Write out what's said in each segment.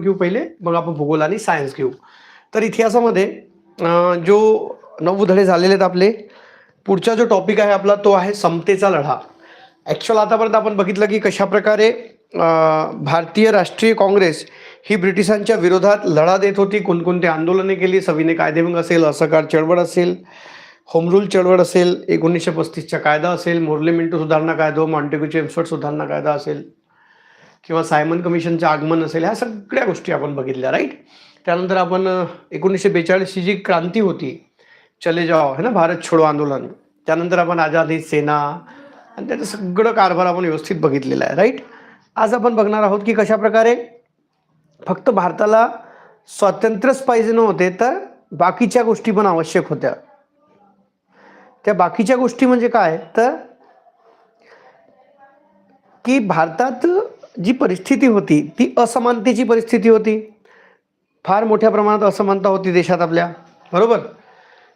घेऊ पहिले. मग आपण भूगोल आणि सायन्स घेऊ. तर इतिहासामध्ये जो नऊ धडे झालेले आहेत आपले पुढचा जो टॉपिक आहे आपला तो आहे समतेचा लढा. ॲक्च्युअल आतापर्यंत आपण बघितलं की कशाप्रकारे भारतीय राष्ट्रीय काँग्रेस ही ब्रिटिशांच्या विरोधात लढा देत होती. कोणकोणती आंदोलने केली? सविनय कायदेभंग असेल असहकार चळवळ असेल होमरूल चळवळ असेल एकोणीसशे पस्तीसचा कायदा असेल मोर्ले मिंटो सुधारणा कायदा मॉन्टेग्यू चेम्सफर्ड सुधारणा कायदा असेल किंवा सायमन कमिशनचं आगमन असेल ह्या सगळ्या गोष्टी आपण बघितल्या राईट त्यानंतर आपण एकोणीसशे बेचाळीसची जी क्रांती होती चले जाओ है ना भारत छोडो आंदोलन. त्यानंतर आपण आझादी सेना आणि त्याचं सगळं कारभार आपण व्यवस्थित बघितलेला आहे राईट आज आपण बघणार आहोत की कशा प्रकारे फक्त भारताला स्वातंत्र्यच पाहिजे नव्हते तर बाकीच्या गोष्टी पण आवश्यक होत्या. त्या बाकीच्या गोष्टी म्हणजे काय? तर की भारतात जी परिस्थिती होती ती असमानतेची परिस्थिती होती. फार मोठ्या प्रमाणात असमानता होती देशात आपल्या. बरोबर?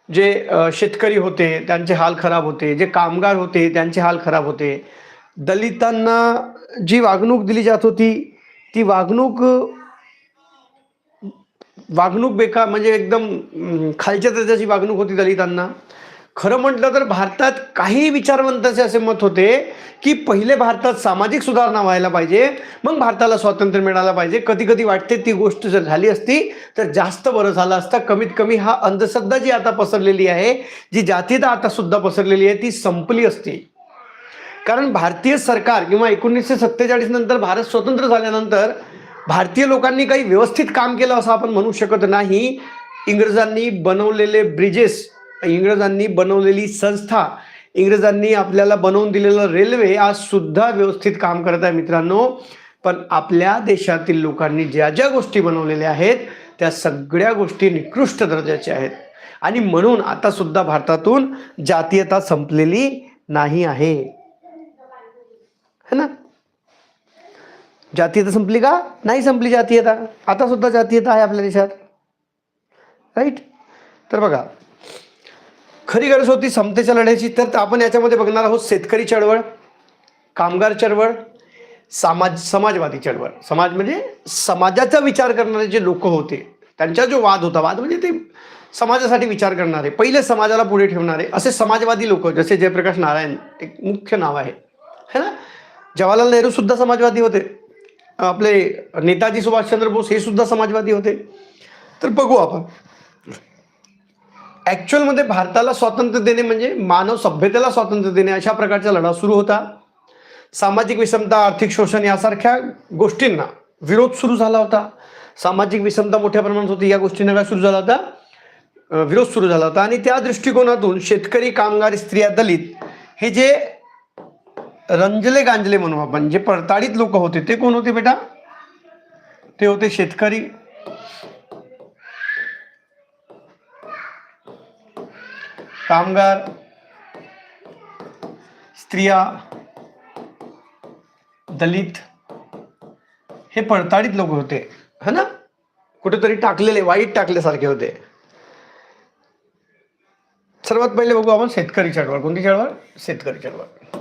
जे शेतकरी होते त्यांचे हाल खराब होते. जे कामगार होते त्यांचे हाल खराब होते. दलितांना जी वागणूक दिली जात होती ती वागणूक वागणूक बेकार म्हणजे एकदम खालच्या दर्जाची वागणूक होती दलितांना. खरं म्हटलं तर भारतात काही विचारवंताचे असे मत होते की पहिले भारतात सामाजिक सुधारणा व्हायला पाहिजे मग भारताला स्वातंत्र्य मिळायला पाहिजे. कधी कधी वाटते ती गोष्ट जर झाली असती तर जास्त बरं झालं असतं. कमीत कमी हा अंधश्रद्धा जी आता पसरलेली आहे जी जातीता आता सुद्धा पसरलेली आहे ती संपली असती. कारण भारतीय सरकार किंवा एकोणीसशे सत्तेचाळीस नंतर भारत स्वतंत्र झाल्यानंतर भारतीय लोकांनी काही व्यवस्थित काम केलं असं आपण म्हणू शकत नाही. इंग्रजांनी बनवलेले ब्रिजेस इंग्रजांनी बनवलेली संस्था इंग्रजांनी आपल्याला बनवून दिलेलं रेल्वे आज सुद्धा व्यवस्थित काम करत आहे मित्रांनो. पण आपल्या देशातील लोकांनी ज्या ज्या गोष्टी बनवलेल्या आहेत त्या सगळ्या गोष्टी निकृष्ट दर्जाच्या आहेत. आणि म्हणून आता सुद्धा भारतातून जातीयता संपलेली नाही आहे. है ना? जातीयता संपली का? नाही संपली जातीयता. आता सुद्धा जातीयता आहे आपल्या देशात. राईट तर बघा खरी गरज होती समतेच्या लढ्याची तर आपण याच्यामध्ये बघणार आहोत शेतकरी चळवळ कामगार चळवळ समाज समाजवादी चळवळ. समाज म्हणजे समाजाचा विचार करणारे जे लोक होते त्यांचा जो वाद होता वाद म्हणजे ते समाजासाठी विचार करणारे पहिले समाजाला पुढे ठेवणारे असे समाजवादी लोक जसे जयप्रकाश नारायण एक मुख्य नाव आहे. है ना? जवाहरलाल नेहरू सुद्धा समाजवादी होते. आपले नेताजी सुभाषचंद्र बोस हे सुद्धा समाजवादी होते. तर बघू आपण. ॲक्च्युअलमध्ये भारताला स्वातंत्र्य देणे म्हणजे मानव सभ्यतेला स्वातंत्र्य देणे अशा प्रकारचा लढा सुरू होता. सामाजिक विषमता आर्थिक शोषण यासारख्या गोष्टींना विरोध सुरू झाला होता. सामाजिक विषमता मोठ्या प्रमाणात होती या गोष्टींना काय सुरू झाला होता विरोध सुरू झाला होता. आणि त्या दृष्टिकोनातून शेतकरी कामगार स्त्रिया दलित हे जे रंजले गांजले म्हणू आपण जे पडताळीत लोक होते ते कोण होते बेटा? ते होते शेतकरी. कामगार स्त्रिया दलित हे पडताळीत लोक होते. है ना? कुठेतरी टाकलेले वाईट टाकल्यासारखे होते. सर्वात पहिले बघू आपण शेतकरी चळवळ. कोणती चळवळ? शेतकरी चळवळ.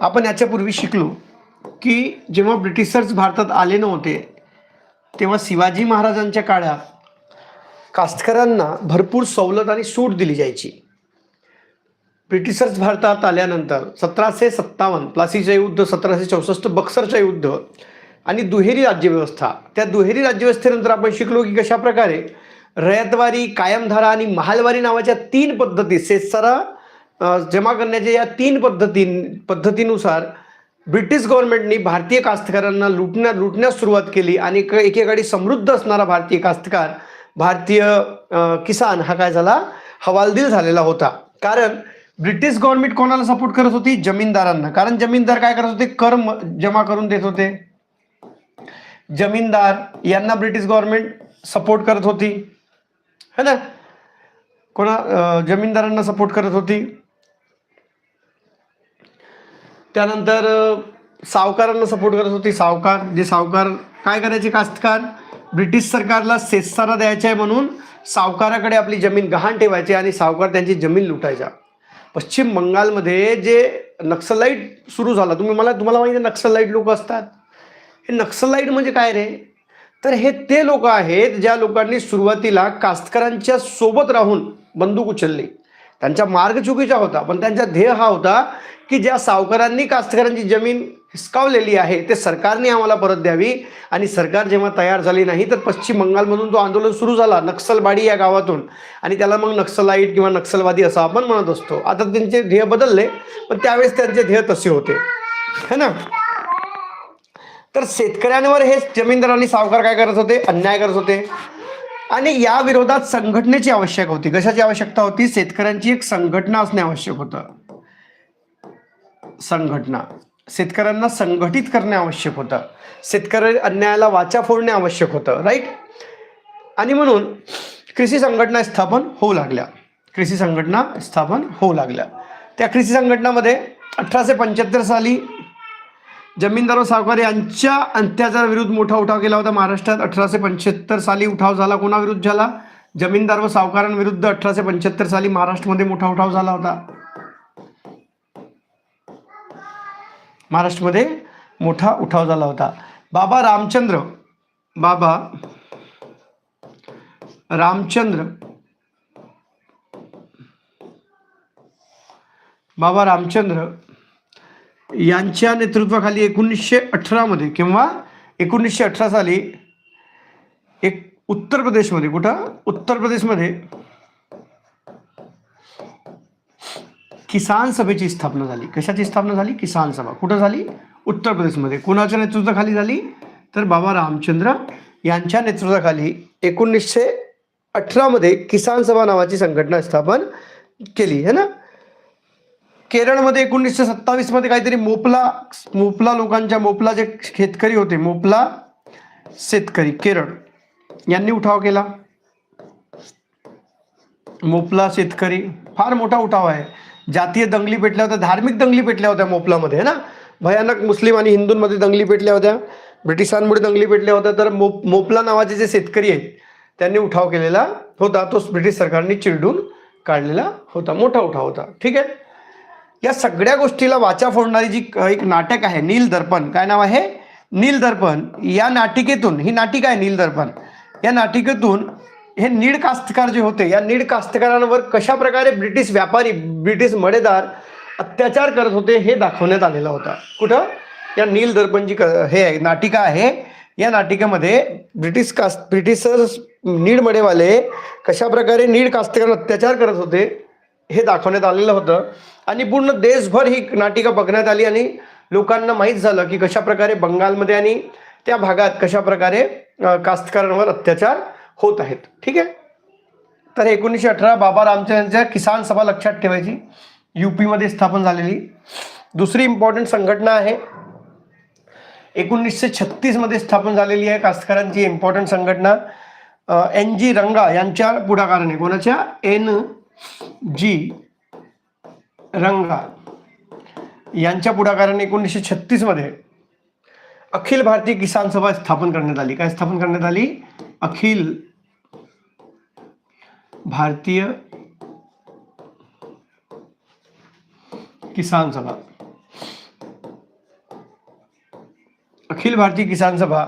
आपण याच्यापूर्वी शिकलो की जेव्हा ब्रिटिशर्स भारतात आले नव्हते तेव्हा शिवाजी महाराजांच्या काळात कास्तकऱ्यांना भरपूर सवलत आणि सूट दिली जायची. ब्रिटिशर्स भारतात आल्यानंतर सतराशे सत्तावन्न प्लासीचे युद्ध सतराशे चौसष्ट बक्सरचं युद्ध आणि दुहेरी राज्यव्यवस्था. त्या दुहेरी राज्यव्यवस्थेनंतर आपण शिकलो की कशा प्रकारे रयतवारी कायमधारा आणि महालवारी नावाच्या तीन पद्धती सेसरा जमा करण्याच्या या तीन पद्धती पद्धतीनुसार ब्रिटिश गव्हर्नमेंटनी भारतीय कास्तकारांना लुटण्या लुटण्यास सुरुवात केली आणि एकेकाळी समृद्ध असणारा भारतीय कास्तकार भारतीय किसान हा काय झाला? हवालदिल झालेला होता. कारण ब्रिटिश गव्हर्नमेंट कोणाला सपोर्ट करत होती? जमीनदारांना. कारण जमीनदार काय करत होते? कर जमा करून देत होते. जमीनदार यांना ब्रिटिश गव्हर्नमेंट सपोर्ट करत होती. है ना? कोणा जमीनदारांना सपोर्ट करत होती. त्यानंतर सावकारांना सपोर्ट करत होती. सावकार जे सावकार काय करायचे? कास्तकार? ब्रिटिश सरकारला सेसारा द्यायचा आहे म्हणून सावकाराकडे आपली जमीन गहाण ठेवायची आणि सावकार त्यांची जमीन लुटायचा. पश्चिम बंगालमध्ये जे नक्सलाईट सुरू झाला तुम्ही मला तुम्हाला माहिती आहे नक्सलाईट लोक असतात. हे नक्सलाईट म्हणजे काय रे? तर हे ते लोक आहेत ज्या लोकांनी सुरुवातीला कास्तकारांच्या सोबत राहून बंदूक उचलली. त्यांचा मार्ग चुकीचा होता पण त्यांचा ध्येय हा होता की ज्या सावकारांनी कास्तकारांची जमीन हिसकावलेली आहे ते सरकारने आम्हाला परत द्यावी. आणि सरकार जेव्हा तयार झाली नाही तर पश्चिम बंगालमधून तो आंदोलन सुरू झाला नक्सलबाडी या गावातून. आणि त्याला मग नक्सलाईट किंवा नक्सलवादी असं आपण म्हणत असतो. आता त्यांचे ध्येय बदलले पण त्यावेळेस त्यांचे ध्येय तसे होते. है ना? तर शेतकऱ्यांवर हे जमीनदारांनी सावकार काय करत होते? अन्याय करत होते. आणि या विरोधात संघटनेची आवश्यक होती. कशाची आवश्यकता होती? शेतकऱ्यांची एक संघटना असणे आवश्यक होतं. संघटना. शेतकऱ्यांना संघटित करणे आवश्यक होतं. शेतकरी अन्यायाला वाचा फोडणे आवश्यक होतं. राईट आणि म्हणून कृषी संघटना स्थापन होऊ लागल्या. कृषी संघटना स्थापन होऊ लागल्या. त्या कृषी संघटनामध्ये अठराशे पंच्याहत्तर साली जमीनदार व सावकार यांच्या अत्याचाराविरुद्ध मोठा उठाव केला होता महाराष्ट्रात. अठराशे पंच्याहत्तर साली उठाव झाला. कोणाविरुद्ध झाला? जमीनदार व सावकारांविरुद्ध अठराशे पंच्याहत्तर साली महाराष्ट्रामध्ये मोठा उठाव झाला होता. महाराष्ट्रामध्ये मोठा उठाव झाला होता. बाबा रामचंद्र बाबा रामचंद्र बाबा रामचंद्र यांच्या नेतृत्वाखाली एकोणीसशे अठरामध्ये किंवा एकोणीसशे अठरा साली एक उत्तर प्रदेशमध्ये कुठं? उत्तर प्रदेशमध्ये किसान सभेची स्थापना झाली. कशाची स्थापना झाली? किसान सभा. कुठं झाली? उत्तर प्रदेशमध्ये. कुणाच्या नेतृत्वाखाली झाली? तर बाबा रामचंद्र यांच्या नेतृत्वाखाली एकोणीसशे अठरामध्ये किसान सभा नावाची संघटना स्थापन केली है ना? केरळमध्ये एकोणीसशे सत्तावीसमध्ये काहीतरी मोपला मोपला लोकांच्या मोपला जे शेतकरी होते मोपला शेतकरी केरळ. यांनी उठाव केला. मोपला शेतकरी फार मोठा उठाव आहे. जातीय दंगली पेटल्या होत्या धार्मिक दंगली पेटल्या होत्या मोपलामध्ये है ना? भयानक मुस्लिम आणि हिंदूंमध्ये दंगली पेटल्या होत्या. ब्रिटिशांमुळे दंगली पेटल्या होत्या. तर मोप मोपला नावाचे जे शेतकरी आहेत त्यांनी उठाव केलेला होता. तो ब्रिटिश सरकारने चिरडून काढलेला होता. मोठा उठाव होता. ठीक आहे? या सगळ्या गोष्टीला वाचा फोडणारी जी एक नाटक आहे नील दर्पण. काय नाव आहे? नील दर्पण. या नाटिकेतून ही नाटिका आहे नील दर्पण. या नाटिकेतून हे नीड कास्तकार जे होते या नीड कास्तकारांवर कशा प्रकारे ब्रिटिश व्यापारी ब्रिटिश मडेदार अत्याचार करत होते हे दाखवण्यात आलेलं होता. कुठं? या नील दर्पणची क- हे आहे नाटिका आहे. या नाटिकेमध्ये ब्रिटिश कास्ट ब्रिटिशर्स नीड मडेवाले कशा प्रकारे नीड कास्तकारांवर अत्याचार करत होते हे दाखवण्यात आलेलं होतं. आणि पूर्ण देशभर ही नाटिका बघण्यात आली आणि लोकांना माहीत झालं की कशा प्रकारे बंगालमध्ये आणि त्या भागात कशा प्रकारे कास्तकारांवर अत्याचार होत आहेत. ठीक आहे? तर एकोणीसशे अठरा बाबा रामचंद्र यांच्या किसान सभा लक्षात ठेवायची. युपीमध्ये स्थापन झालेली. दुसरी इम्पॉर्टंट संघटना आहे. एकोणीसशे छत्तीसमध्ये स्थापन झालेली आहे कास्तकारांची इम्पॉर्टंट संघटना. एन जी रंगा यांच्या पुढाकाराने. कोणाच्या? एन जी रंगा यांच्या पुढाकाराने एकोणीसशे छत्तीसमध्ये अखिल भारतीय किसान सभा स्थापन करण्यात आली. काय स्थापन करण्यात आली? अखिल भारतीय किसान सभा। अखिल भारतीय किसान सभा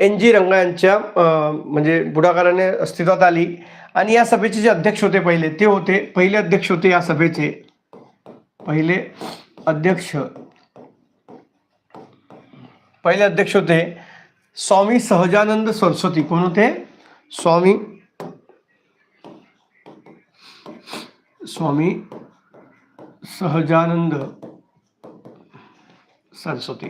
एन जी रंगा यांच्या म्हणजे पुढाकाराने अस्तित्वात आली आणि या सभेचे जे अध्यक्ष होते पहिले ते होते पहिले अध्यक्ष होते या सभेचे पहिले अध्यक्ष. पहिले अध्यक्ष होते स्वामी सहजानंद सरस्वती कोण होते? स्वामी स्वामी सहजानंद सरस्वती.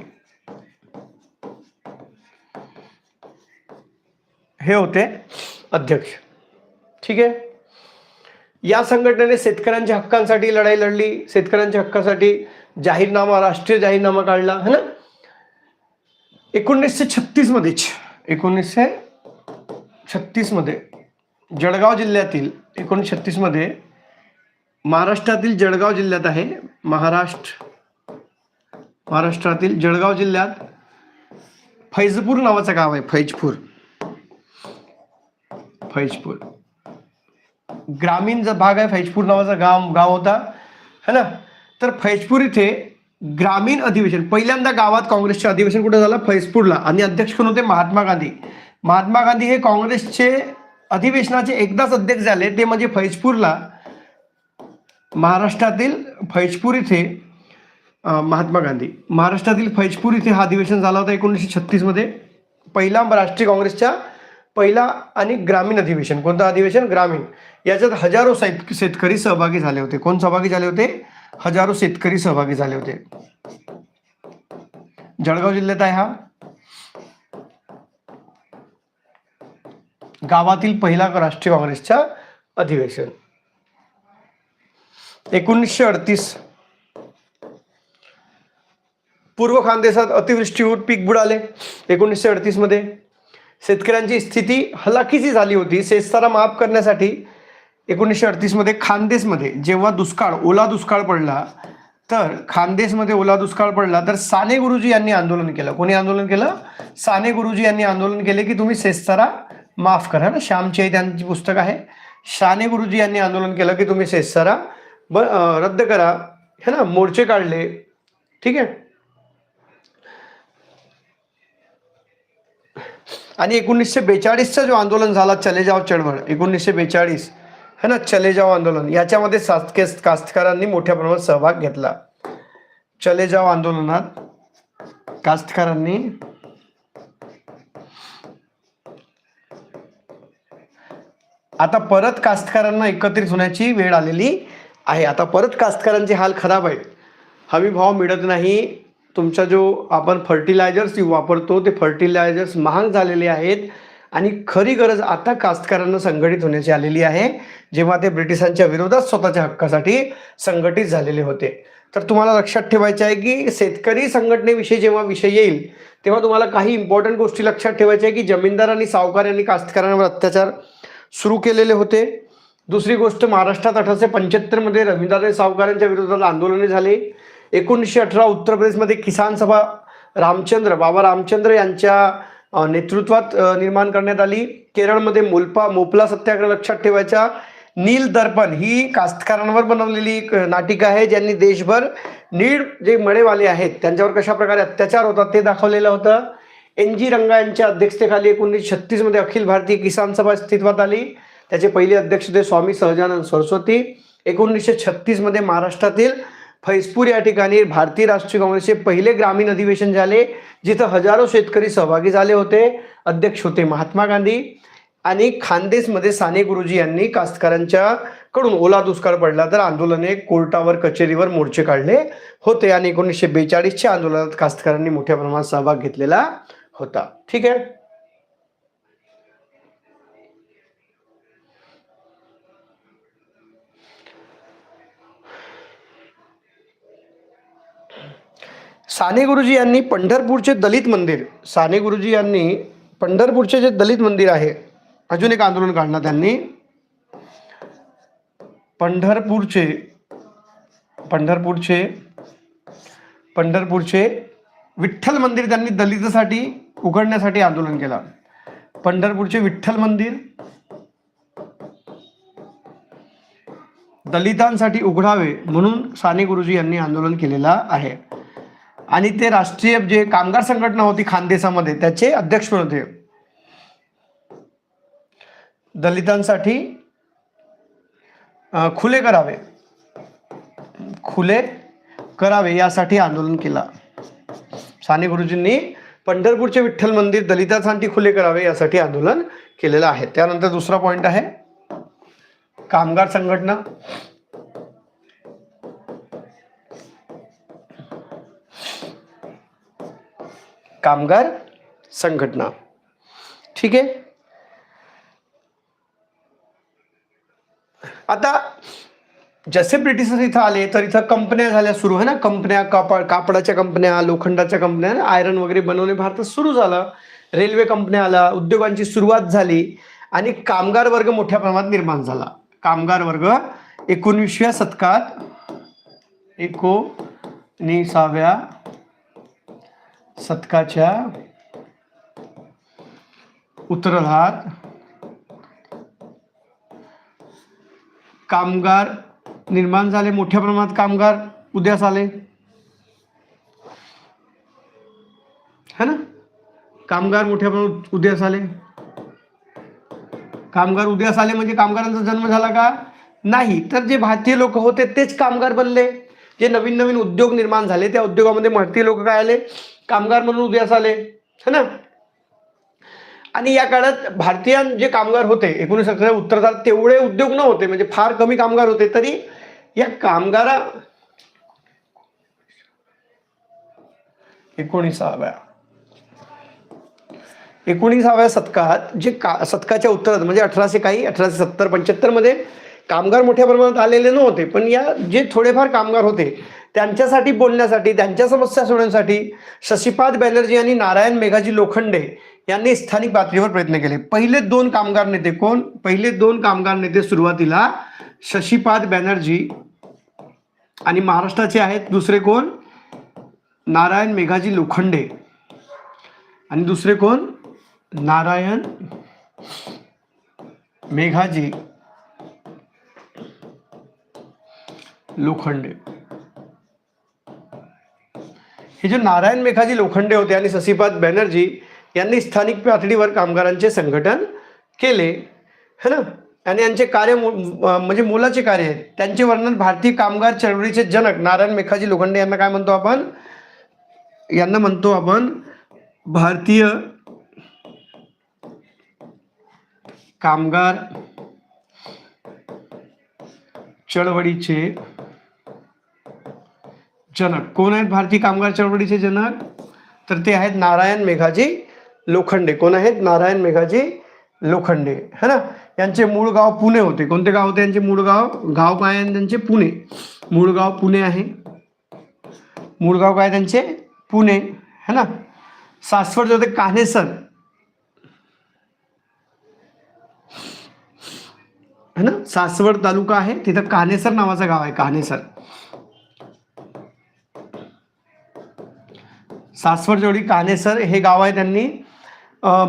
हे होते अध्यक्ष. ठीक आहे? या संघटनेने शेतकऱ्यांच्या हक्कांसाठी लढाई लढली. शेतकऱ्यांच्या हक्कासाठी जाहीरनामा राष्ट्रीय जाहीरनामा काढला है ना? एकोणीसशे छत्तीस मध्येच एकोणीसशे छत्तीसमध्ये जळगाव जिल्ह्यातील एकोणीसशे छत्तीसमध्ये महाराष्ट्रातील जळगाव जिल्ह्यात आहे. महाराष्ट्र महाराष्ट्रातील जळगाव जिल्ह्यात फैजपूर नावाचं गाव आहे फैजपूर. फैजपूर. ग्रामीण जो भाग आहे फैजपूर नावाचा गाव गाव होता. है ना? तर फैजपूर इथे ग्रामीण अधिवेशन पहिल्यांदा गावात काँग्रेसचे अधिवेशन कुठे झालं? फैजपूरला. आणि अध्यक्ष कोण होते? महात्मा गांधी. महात्मा गांधी हे काँग्रेसचे अधिवेशनाचे एकदाच अध्यक्ष झाले. ते म्हणजे फैजपूरला महाराष्ट्रातील फैजपूर इथे महात्मा गांधी. महाराष्ट्रातील फैजपूर इथे हा अधिवेशन झाला होता एकोणीसशे छत्तीसमध्ये पहिला राष्ट्रीय काँग्रेसच्या पहिला आणि ग्रामीण अधिवेशन. कोणतं अधिवेशन? ग्रामीण. याच्यात हजारो शेतकरी सहभागी झाले होते. कोण सहभागी झाले होते? हजारो शेतकरी सहभागी झाले होते. जळगाव जिल्ह्यात आहे हा. गावातील पहिला राष्ट्रीय काँग्रेसच्या अधिवेशन. एकोणीसशे अडतीस. पूर्व खानदेशात अतिवृष्टी होऊन पीक बुडाले. एकोणीसशे अडतीसमध्ये शेतकऱ्यांची स्थिती हलाखीची झाली होती. शेतसारा माफ करण्यासाठी एकोणीसशे अडतीसमध्ये खानदेशमध्ये जेव्हा दुष्काळ ओला दुष्काळ पडला तर खानदेशमध्ये ओला दुष्काळ पडला तर साने गुरुजी यांनी आंदोलन केलं. कोणी आंदोलन केलं? साने गुरुजी यांनी आंदोलन केले की तुम्ही शेतसारा माफ करा ना. श्यामची त्यांची पुस्तक आहे. साने गुरुजी यांनी आंदोलन केलं की तुम्ही शेतसारा ब रद्द करा. है ना? मोर्चे काढले. ठीक आहे? आणि एकोणीसशे बेचाळीसचा जो आंदोलन झाला चले जाव चळवळ. एकोणीसशे बेचाळीस. है ना? चले जाव आंदोलन. याच्यामध्ये सातके कास्तकारांनी मोठ्या प्रमाणात सहभाग घेतला. चले जाव आंदोलनात कास्तकारांनी आता परत कास्तकारांना एकत्रित होण्याची वेळ आलेली आहे. आता परत कास्तकारांचे हाल खराब आहेत हमी भाव मिळत नाही. तुमचा जो आपण फर्टिलायझर्स वापरतो ते फर्टिलायझर्स महाग झालेले आहेत. आणि खरी गरज आता कास्तकारांना संघटित होण्याची आलेली आहे. जेव्हा ते ब्रिटिशांच्या विरोधात स्वतःच्या हक्कासाठी संघटित झालेले होते. तर तुम्हाला लक्षात ठेवायचं आहे की शेतकरी संघटनेविषयी जेव्हा विषय येईल तेव्हा तुम्हाला काही इम्पॉर्टंट गोष्टी लक्षात ठेवायच्या आहे की जमीनदार आणि सावकार यांनी कास्तकारांवर अत्याचार सुरू केलेले होते. दुसरी गोष्ट महाराष्ट्रात अठराशे पंच्याहत्तरमध्ये रवींद्र सावकारांच्या विरोधात आंदोलने झाली. एकोणीसशे अठरा उत्तर प्रदेशमध्ये किसान सभा रामचंद्र बाबा रामचंद्र यांच्या नेतृत्वात निर्माण करण्यात आली. केरळमध्ये मोल्पा मोपला सत्याग्रह लक्षात ठेवायचा नील दर्पण ही कास्तकारांवर बनवलेली एक नाटिका आहे ज्यांनी देशभर नीळ जे मळेवाले आहेत त्यांच्यावर कशा प्रकारे अत्याचार होतात ते दाखवलेलं होतं. एन जी रंगा यांच्या अध्यक्षतेखाली एकोणीसशे छत्तीसमध्ये अखिल भारतीय किसान सभा अस्तित्वात आली. त्याचे पहिले अध्यक्ष होते स्वामी सहजानंद सरस्वती. एकोणीसशे छत्तीसमध्ये महाराष्ट्रातील फैजपूर या ठिकाणी भारतीय राष्ट्रीय काँग्रेसचे पहिले ग्रामीण अधिवेशन झाले जिथं हजारो शेतकरी सहभागी झाले होते. अध्यक्ष होते महात्मा गांधी आणि खानदेशमध्ये साने गुरुजी यांनी कास्तकारांच्या कडून ओला दुष्काळ पडला तर आंदोलने कोर्टावर कचेरीवर मोर्चे काढले होते आणि एकोणीसशे बेचाळीसच्या आंदोलनात कास्तकारांनी मोठ्या प्रमाणात सहभाग घेतलेला होता. ठीक आहे? साने गुरुजी यांनी पंढरपूरचे दलित मंदिर साने गुरुजी यांनी पंढरपूरचे जे दलित मंदिर आहे अजून एक आंदोलन काढलं त्यांनी. पंढरपूरचे पंढरपूरचे पंढरपूरचे विठ्ठल मंदिर त्यांनी दलितासाठी उघडण्यासाठी आंदोलन केलं. पंढरपूरचे विठ्ठल मंदिर दलितांसाठी उघडावे म्हणून साने गुरुजी यांनी आंदोलन केलेलं आहे. आणि ते राष्ट्रीय जे कामगार संघटना होती खानदेशामध्ये त्याचे अध्यक्ष पण होते. दलितांसाठी खुले करावे. खुले करावे यासाठी आंदोलन केला. साने गुरुजींनी पंढरपूरचे विठ्ठल मंदिर दलितांसाठी खुले करावे यासाठी आंदोलन केलेलं आहे. त्यानंतर दुसरा पॉइंट आहे कामगार संघटना. कामगार संघटना. ठीक आहे? आता जसे ब्रिटिशर्स इथं आले तर इथं कंपन्या झाल्या सुरू आहे ना? कंपन्या कापड कापडाच्या कंपन्या लोखंडाच्या कंपन्या आयरन वगैरे बनवणे भारतात सुरू झालं. रेल्वे कंपन्या आल्या उद्योगांची सुरुवात झाली आणि कामगार वर्ग मोठ्या प्रमाणात निर्माण झाला. कामगार वर्ग एकोणीसव्या शतकात एकोणीसाव्या शतकाच्या उत्तरार्धात कामगार निर्माण झाले मोठ्या प्रमाणात कामगार उद्यास आले. है ना? कामगार मोठ्या प्रमाणात उद्यास आले. कामगार उदयास आले म्हणजे कामगारांचा जन्म झाला का? नाही. तर जे भारतीय लोक होते तेच कामगार बनले. जे नवीन नवीन उद्योग निर्माण झाले त्या उद्योगामध्ये भारतीय लोक काय आले? कामगार म्हणून उदयास आले है ना? आणि या काळात भारतीय जे कामगार होते एकोणीस अकरा उत्तराधार तेवढे उद्योग न होते म्हणजे फार कमी कामगार होते तरी या कामगारा एकोणीसाव्या एकोणीसाव्या शतकात जे का शतकाच्या उत्तरात म्हणजे अठराशे काही अठराशे सत्तर पंच्याहत्तरमध्ये कामगार मोठ्या प्रमाणात आलेले नव्हते पण या जे थोडेफार कामगार होते त्यांच्यासाठी बोलण्यासाठी त्यांच्या समस्या सोडवण्यासाठी शशिपाद बॅनर्जी आणि नारायण मेघाजी लोखंडे यांनी स्थानिक पातळीवर प्रयत्न केले. पहिले दोन कामगार नेते कोण? पहिले दोन कामगार नेते सुरुवातीला शशिपाद बॅनर्जी आणि महाराष्ट्राचे आहेत. दुसरे कोण? नारायण मेघाजी लोखंडे. आणि दुसरे कोण? नारायण मेघाजी लोखंडे. हे जे नारायण मेघाजी लोखंडे होते आणि शशीपाद बॅनर्जी यांनी स्थानिक पातळीवर कामगारांचे संघटन केले. है ना? आणि यांचे कार्य म्हणजे मोलाचे कार्य आहे. त्यांचे वर्णन भारतीय कामगार चळवळीचे जनक नारायण मेघाजी लोखंडे यांना काय म्हणतो आपण? यांना म्हणतो आपण भारतीय कामगार चळवळीचे जनक. कोण आहेत भारतीय कामगार चळवळीचे जनक? तर ते आहेत नारायण मेघाजी लोखंडे. कोण आहेत? नारायण मेघाजी लोखंडे. है ना? यांचे मूळ गाव पुणे होते. कोणते गाव होते? यांचे मूळ गाव? गाव काय आहे त्यांचे? पुणे. मूळ गाव पुणे आहे. मूळ गाव काय त्यांचे? पुणे. है ना? सासवड जे होते कान्हेसर है ना? सासवड तालुका आहे. तिथं कान्हेसर नावाचं गाव आहे कान्हेसर सासवड कानेसर हे गाव आहे त्यांनी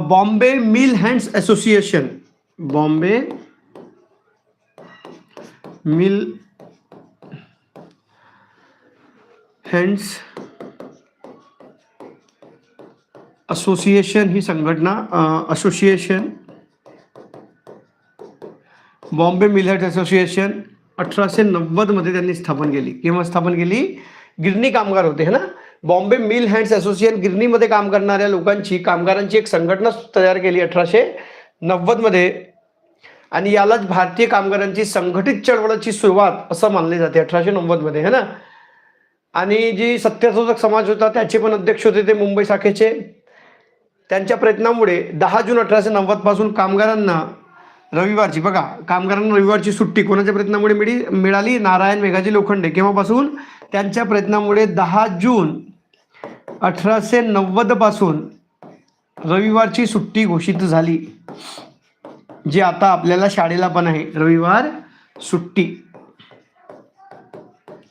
Bombay mill hands association. Bombay mill hands association ही संघटना असोसिएशन. बॉम्बे मिलहट असोसिएशन अठराशे नव्वदमध्ये त्यांनी स्थापन केली. केव्हा स्थापन केली? गिरणी कामगार होते है ना? बॉम्बे मिल हँड्स असोसिएशन गिरणीमध्ये काम करणाऱ्या लोकांची कामगारांची एक संघटना तयार केली अठराशे नव्वदमध्ये. आणि यालाच भारतीय कामगारांची संघटित चळवळाची सुरुवात असं मानले जाते अठराशे नव्वदमध्ये है ना? आणि जी सत्यशोधक समाज होता त्याचे पण अध्यक्ष होते ते मुंबई शाखेचे. त्यांच्या प्रयत्नामुळे दहा जून अठराशे नव्वदपासून कामगारांना रविवारची बघा कामगारांना रविवारची सुट्टी कोणाच्या प्रयत्नामुळे मिळाली? नारायण मेघाजी लोखंडे. केव्हापासून? त्यांच्या प्रयत्नामुळे दहा जून अठराशे नव्वदपासून रविवारची सुट्टी घोषित झाली जी आता आपल्याला शाळेला पण आहे. रविवार सुट्टी.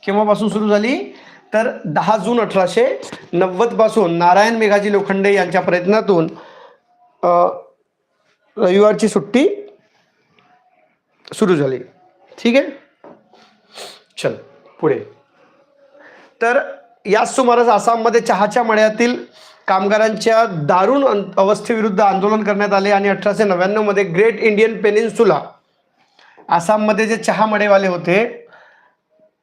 केव्हापासून सुरू झाली? तर दहा जून अठराशे नव्वदपासून नारायण मेघाजी लोखंडे यांच्या प्रयत्नातून रविवारची सुट्टी सुरू झाली. ठीक आहे? चल पुढे. तर याच सुमारास आसाममध्ये चहाच्या मळ्यातील कामगारांच्या दारुण अं- अवस्थेविरुद्ध आंदोलन करण्यात आले आणि अठराशे नव्याण्णवमध्ये ग्रेट इंडियन पेनिन्सुला आसाममध्ये जे चहा मळेवाले होते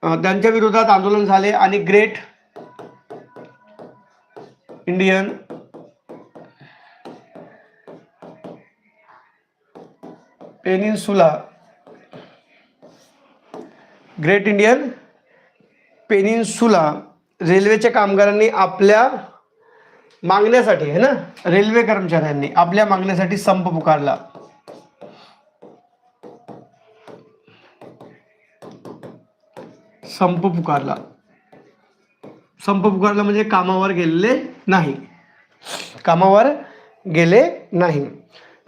त्यांच्या विरोधात आंदोलन झाले आणि great Indian peninsula great Indian peninsula रेल्वेच्या कामगारांनी आपल्या मागण्यासाठी है ना? रेल्वे कर्मचाऱ्यांनी आपल्या मागण्यासाठी संप पुकारला. संप पुकारला. संप पुकारला म्हणजे कामावर गेलेले नाही. कामावर गेले नाही.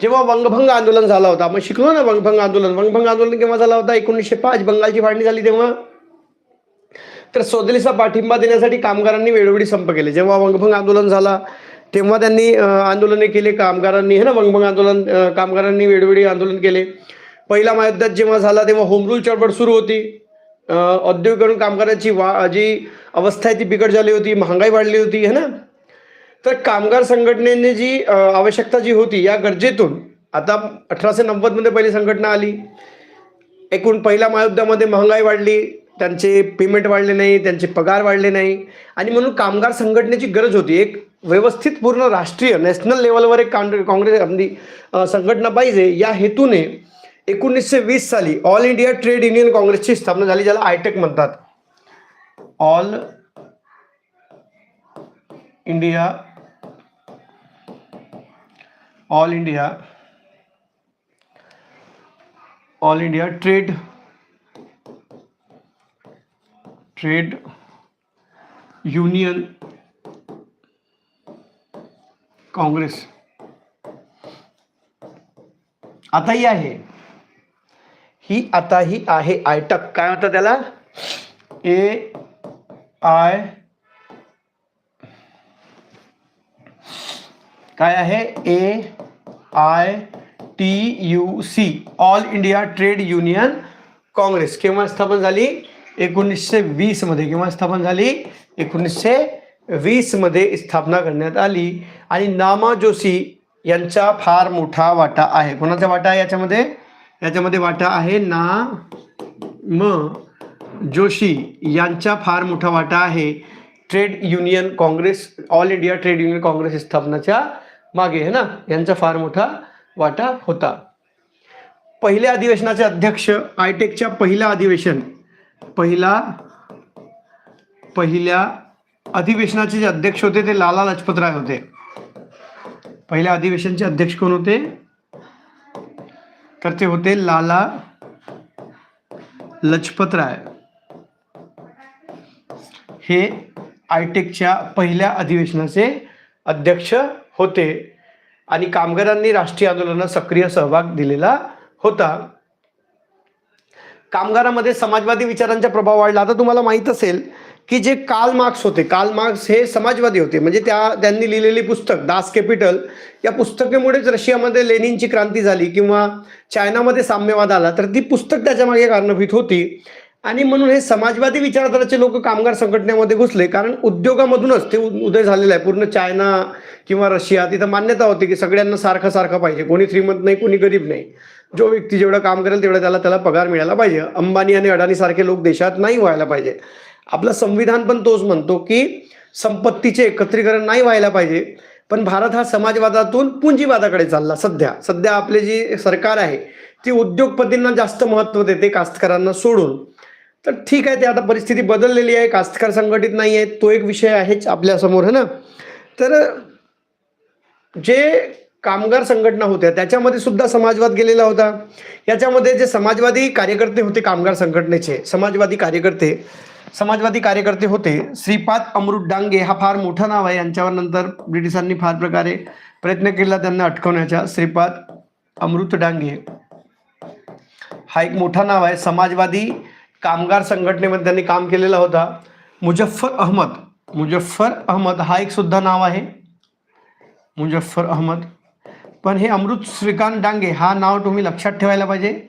जेव्हा वंगभंग आंदोलन झाला होता आपण शिकलो ना वंगभंग आंदोलन? वंगभंग आंदोलन केव्हा झाला होता? एकोणीसशे पाच बंगालची फाळणी झाली तेव्हा? तर स्वदेशीचा पाठिंबा देण्यासाठी कामगारांनी वेळोवेळी संप केले. जेव्हा वंगभंग आंदोलन झाला तेव्हा त्यांनी आंदोलने केले. कामगारांनी हे ना वंगभंग आंदोलन कामगारांनी वेळोवेळी आंदोलन केले. पहिला महायुद्धात जेव्हा झाला तेव्हा होमरूल चळवळ सुरू होती. औद्योगिकरण कामगारांची वा जी अवस्था आहे ती बिकट झाली होती महागाई वाढली होती है ना? तर कामगार संघटनेने जी आवश्यकता जी होती या गरजेतून आता अठराशे नव्वदमध्ये पहिली संघटना आली. एकूण पहिल्या महायुद्धामध्ये महागाई वाढली. त्यांचे पेमेंट वाढले नाही त्यांचे पगार वाढले नाही. आणि म्हणून कामगार संघटनेची गरज होती. एक व्यवस्थित पूर्ण राष्ट्रीय नॅशनल लेवलवर एक काँग्रेस आपली म्हणजे, संघटना पाहिजे. या हेतूने एकोणीसशे वीस साली ऑल इंडिया ट्रेड युनियन काँग्रेसची स्थापना झाली ज्याला आयटेक म्हणतात. All India all India all India trade trade union congress. आताही आहे. ही आता ही आहे आयटक. काय म्हणतात त्याला? ए आय काय आहे? A I T U C. All India trade union congress. केव्हा स्थापन झाली? एकोणीसशे वीसमध्ये किंवा स्थापन झाली. एकोणीसशे वीसमध्ये स्थापना करण्यात आली. आणि नामा जोशी यांचा फार मोठा वाटा आहे. कोणाचा वाटा आहे याच्यामध्ये? याच्यामध्ये वाटा आहे ना म जोशी यांचा फार मोठा वाटा आहे. Trade union congress all India trade union congress स्थापनाच्या मागे है ना? यांचा फार मोठा वाटा होता. पहिल्या अधिवेशनाचे अध्यक्ष आयटेकच्या पहिलं अधिवेशन पहिला पहिल्या अधिवेशनाचे जे अध्यक्ष होते ते लाला लजपतराय होते. पहिल्या अधिवेशनचे अध्यक्ष कोण होते? तर ते होते लाला लजपतराय हे आयटेकच्या पहिल्या अधिवेशनाचे अध्यक्ष होते आणि कामगारांनी राष्ट्रीय आंदोलनात सक्रिय सहभाग दिलेला होता. कामगारामध्ये समाजवादी विचारांचा प्रभाव वाढला. आता तुम्हाला माहीत असेल की जे काल मार्क्स होते काल मार्क्स हे समाजवादी होते. म्हणजे त्या त्यांनी लिहिलेली पुस्तक दास कॅपिटल या पुस्तकेमुळेच रशियामध्ये लेनिनची क्रांती झाली किंवा चायनामध्ये साम्यवाद आला. तर ती पुस्तक त्याच्यामागे कारणीभूत होती. आणि म्हणून हे समाजवादी विचारधाराचे लोक कामगार संघटनेमध्ये घुसले. कारण उद्योगामधूनच ते उदय झालेलं आहे. पूर्ण चायना किंवा रशिया तिथं मान्यता होती की सगळ्यांना सारखं सारखं पाहिजे. कोणी श्रीमंत नाही कोणी गरीब नाही. जो व्यक्ती जेवढं काम करेल तेवढं त्याला त्याला पगार मिळाला पाहिजे. अंबानी आणि अडाणी सारखे लोक देशात नाही व्हायला पाहिजे. आपलं संविधान पण तोच म्हणतो की संपत्तीचे एकत्रीकरण नाही व्हायला पाहिजे. पण भारत हा समाजवादातून पुंजीवादाकडे चालला सध्या. सध्या आपले जी सरकार आहे ती उद्योगपतींना जास्त महत्त्व देते कास्तकारांना सोडून. तर ठीक आहे ते आता परिस्थिती बदललेली आहे कास्तकार संघटित नाही आहे तो एक विषय आहेच आपल्यासमोर है ना? तर जे कामगार संघटना होत्या त्याच्यामध्ये सुद्धा समाजवाद गेलेला होता. याच्यामध्ये जे समाजवादी कार्यकर्ते होते कामगार संघटनेचे समाजवादी कार्यकर्ते समाजवादी कार्यकर्ते होते श्रीपाद अमृत डांगे हा फार मोठं नाव आहे. यांच्यावर नंतर ब्रिटिशांनी फार प्रकारे प्रयत्न केला त्यांना अटकवण्याचा. श्रीपाद अमृत डांगे. हा एक मोठा नाव आहे. समाजवादी कामगार संघटनेमध्ये त्यांनी काम केलेला होता. मुजफ्फर अहमद मुजफ्फर अहमद हा एक सुद्धा नाव आहे. मुजफ्फर अहमद. पण हे अमृत श्रीकांत डांगे हा नाव तुम्ही लक्षात ठेवायला पाहिजे.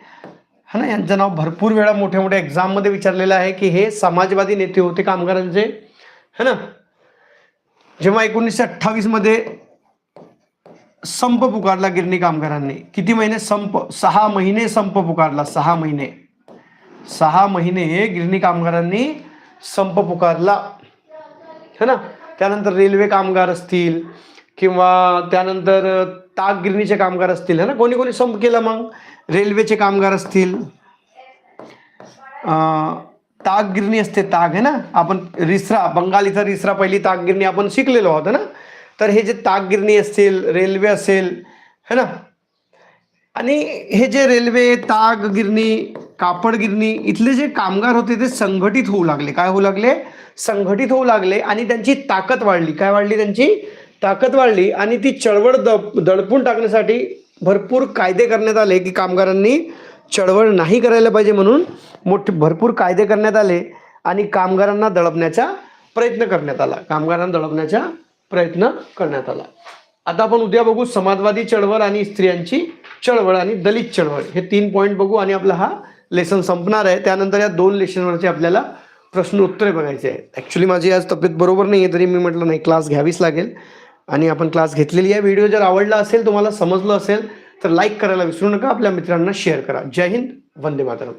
हा ना यांचं नाव भरपूर वेळा मोठ्या मोठ्या एक्झाममध्ये विचारलेलं आहे की हे समाजवादी नेते होते कामगारांचे. है ना? जेव्हा एकोणीसशे अठ्ठावीसमध्ये संप पुकारला गिरणी कामगारांनी. किती महिने संप? सहा महिने संप पुकारला सहा महिने. सहा महिने गिरणी कामगारांनी संप पुकारला. है ना? त्यानंतर रेल्वे कामगार असतील किंवा त्यानंतर ताकगिरणीचे कामगार असतील है ना? कोणी कोणी संप केला मग? रेल्वेचे कामगार असतील. ताक गिरणी असते ताग है ना? आपण रिसरा बंगाल इथं रिसरा पहिली ताग गिरणी आपण शिकलेलो आहोत ना? तर हे जे ताकगिरणी असतील रेल्वे असेल है ना? आणि हे जे रेल्वे ताग गिरणी कापड गिरणी इथले जे कामगार होते ते संघटित होऊ लागले. काय होऊ लागले? संघटित होऊ लागले आणि त्यांची ताकद वाढली. काय वाढली त्यांची? ताकद वाढली आणि ती चळवळ द दडपून टाकण्यासाठी भरपूर कायदे करण्यात आले की कामगारांनी चळवळ नाही करायला पाहिजे म्हणून मोठे भरपूर कायदे करण्यात आले आणि कामगारांना दडपण्याचा प्रयत्न करण्यात आला. कामगारांना दडपण्याचा प्रयत्न करण्यात आला. आता आपण उद्या बघू समाजवादी चळवळ आणि स्त्रियांची चळवळ आणि दलित चळवळ. हे तीन पॉईंट बघू आणि आपला हा लेसन संपणार आहे. त्यानंतर या दोन लेसनवरचे आपल्याला प्रश्न उत्तरे बघायचे आहेत. ॲक्च्युली माझी आज तब्येत बरोबर नाही आहे तरी मी म्हटलं नाही क्लास घ्यावीच लागेल. आणि आपण क्लास घेतलेली आहे. व्हिडिओ जर आवडला असेल तुम्हाला समजलं असेल तर लाईक करायला विसरू नका. आपल्या मित्रांना शेअर करा. जय हिंद. वंदे मातरम.